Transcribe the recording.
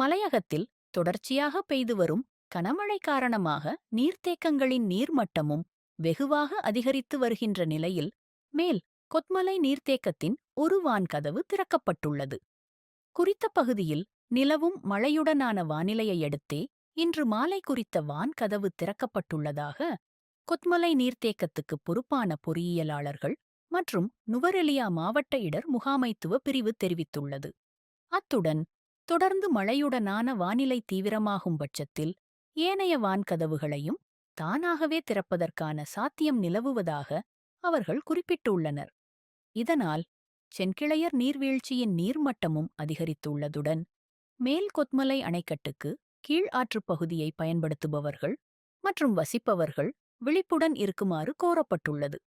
மலையகத்தில் தொடர்ச்சியாக பெய்து வரும் கனமழை காரணமாக நீர்த்தேக்கங்களின் நீர்மட்டமும் வெகுவாக அதிகரித்து வருகின்ற நிலையில் மேல் கொத்மலை நீர்த்தேக்கத்தின் ஒரு வான்கதவு திறக்கப்பட்டுள்ளது. குறித்த பகுதியில் நிலவும் மழையுடனான வானிலையையடுத்தே இன்று மாலை குறித்த வான்கதவு திறக்கப்பட்டுள்ளதாக கொத்மலை நீர்த்தேக்கத்துக்கு பொறுப்பான பொறியியலாளர்கள் மற்றும் நுவரெலியா மாவட்ட இடர் முகாமைத்துவ பிரிவு தெரிவித்துள்ளது. அத்துடன் தொடர்ந்து மழையுடனான வானிலை தீவிரமாகும் பட்சத்தில் ஏனைய வான்கதவுகளையும் தானாகவே திறப்பதற்கான சாத்தியம் நிலவுவதாக அவர்கள் குறிப்பிட்டுள்ளனர். இதனால் சென்கிளையர் நீர்வீழ்ச்சியின் நீர்மட்டமும் அதிகரித்துள்ளதுடன் மேல் கொத்மலை அணைக்கட்டுக்கு கீழ் ஆற்றுப் பகுதியை பயன்படுத்துபவர்கள் மற்றும் வசிப்பவர்கள் விழிப்புடன் இருக்குமாறு கோரப்பட்டுள்ளது.